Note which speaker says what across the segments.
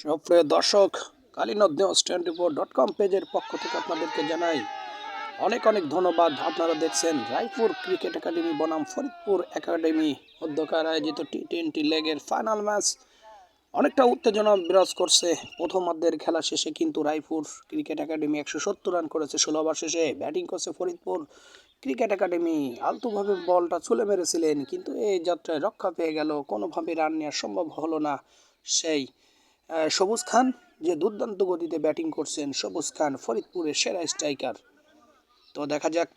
Speaker 1: সুপ্রিয় দর্শক Kalinad news twenty four dot com পেজের পক্ষ থেকে আপনাদেরকে জানাই অনেক অনেক ধন্যবাদ। আপনারা দেখছেন রায়পুর ক্রিকেট একাডেমি, বনাম ফরিদপুর একাডেমি মধ্যকার আয়োজিত টি টোয়েন্টি লেগের ফাইনাল ম্যাচ অনেকটা উত্তেজনা বিরাজ করছে। প্রথমার্ধের খেলা শেষে কিন্তু রায়পুর ক্রিকেট একাডেমি একশো সত্তর রান করেছে ষোলো ওভার শেষে। ব্যাটিং করছে ফরিদপুর ক্রিকেট একাডেমি। আলতুভাবে বলটা ছুলে মেরেছিলেন, কিন্তু এই যাত্রায় রক্ষা পেয়ে গেল। কোনোভাবে রান নেওয়া সম্ভব হলো না সেই সবুজ খান, যে দুর্দান্ত গতিতে ব্যাটিং করছেন সবুজ খান, ফরিদপুরের সেরা স্ট্রাইকার। তো দেখা যাক,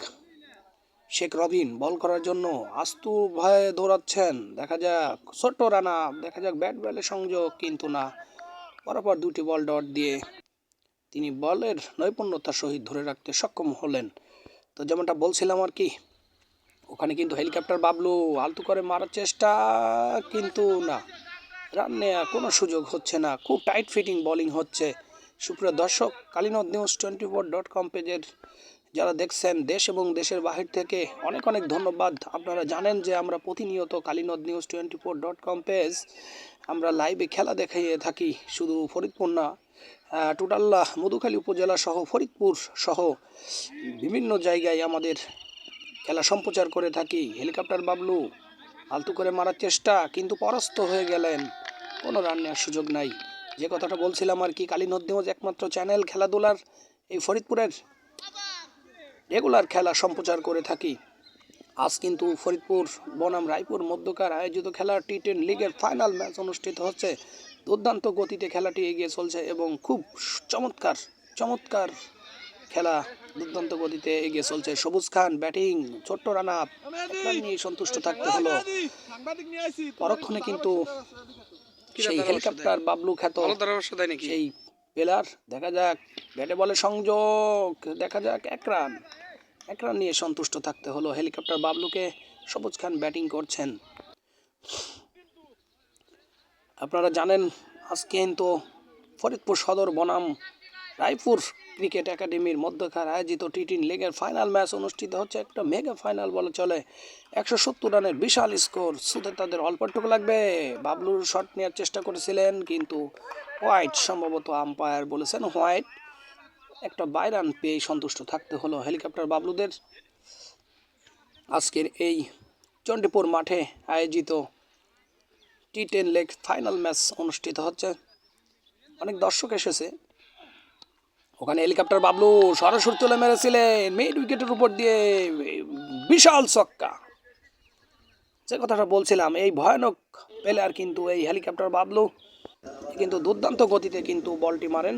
Speaker 1: শেখ রবিন বল করার জন্য আস্তু ভয়ে দৌড়াচ্ছেন। দেখা যাক, ছোট্ট রানা, দেখা যাক ব্যাট বলের সংযোগ, কিন্তু না। পরপর দুটি বল ডট দিয়ে তিনি বলের নৈপুণ্যতার সহিত ধরে রাখতে সক্ষম হলেন। তো যেমনটা বলছিলাম আর কি, ওখানে কিন্তু হেলিকপ্টার বাবলু আলতু করে মারার চেষ্টা, কিন্তু না। রান নেওয়া কোনো সুযোগ হচ্ছে না। খুব টাইট ফিটিং বোলিং হচ্ছে। সুপ্রিয় দর্শক, Kalinad news twenty four dot com পেজের যারা দেখছেন, দেশ এবং দেশের বাহির থেকে অনেক অনেক ধন্যবাদ। আপনারা জানেন যে আমরা প্রতিনিয়ত Kalinad news twenty four dot com page আমরা লাইভে খেলা দেখাইয়ে থাকি, শুধু ফরিদপুর না টোটাল্লা মধুখালী উপজেলা সহ ফরিদপুর সহ বিভিন্ন জায়গায় আমাদের খেলা সম্প্রচার করে থাকি। হেলিকপ্টার বাবলু, আলতু করে মারার চেষ্টা, কিন্তু পরাস্ত হয়ে গেলেন। কোনো রান নেওয়ার সুযোগ নাই। যে কথাটা বলছিলাম আর কি, কালী নিউজ একমাত্র চ্যানেল খেলাধুলার এই ফরিদপুরের রেগুলার খেলা সম্প্রচার করে থাকি। আজ কিন্তু ফরিদপুর, বনাম, রায়পুর মধ্যকার আয়োজিত খেলা টি টেন লিগের ফাইনাল ম্যাচ অনুষ্ঠিত হচ্ছে। দুর্দান্ত গতিতে খেলাটি এগিয়ে চলছে এবং খুব চমৎকার চমৎকার খেলা দুর্দান্ত গতিতে এগিয়ে চলছে। সবুজ খান ব্যাটিং, ছোট্ট রানা নিয়ে সন্তুষ্ট থাকতে হলো। পরক্ষণে কিন্তু সেই হেলিকপ্টার বাবলু খ্যাত সেই পেলার দেখা যাক। ব্যাটে বলে সংযোগ দেখা যাক এক রান। এক রান নিয়ে সন্তুষ্ট থাকতে হলো। হেলিকপ্টার বাবলুকে সবুজ খান ব্যাটিং করছেন। আপনারা জানেন আজকে কিন্তু ফরিদপুর সদর বনাম রায়পুর ক্রিকেট একাডেমির মধ্যকার আয়োজিত টি টিন লিগের ফাইনাল ম্যাচ অনুষ্ঠিত হচ্ছে একটা মেগা ফাইনাল বলে চলে। একশো সত্তর রানের বিশাল স্কোর। শুধু তাদের অল্পটুকু লাগবে। বাবলুর শট নেওয়ার চেষ্টা করেছিলেন, কিন্তু হোয়াইট সম্ভবত আম্পায়ার বলেছেন হোয়াইট একটা বাই রান পেয়ে সন্তুষ্ট থাকতে হলো হেলিকপ্টার বাবলুদের। আজকের এই চণ্ডীপুর মাঠে আয়োজিত T ten league final match অনুষ্ঠিত হচ্ছে। অনেক দর্শক এসেছে। ওখানে হেলিকপ্টার বাবলু সরাসরি তুলে মেরেছিলেন মিড উইকেটের উপর দিয়ে, বিশাল ছক্কা। যে কথাটা বলছিলাম, এই ভয়ানক প্লেয়ার কিন্তু এই হেলিকপ্টার বাবলু, কিন্তু দুর্দান্ত গতিতে কিন্তু বলটি মারেন।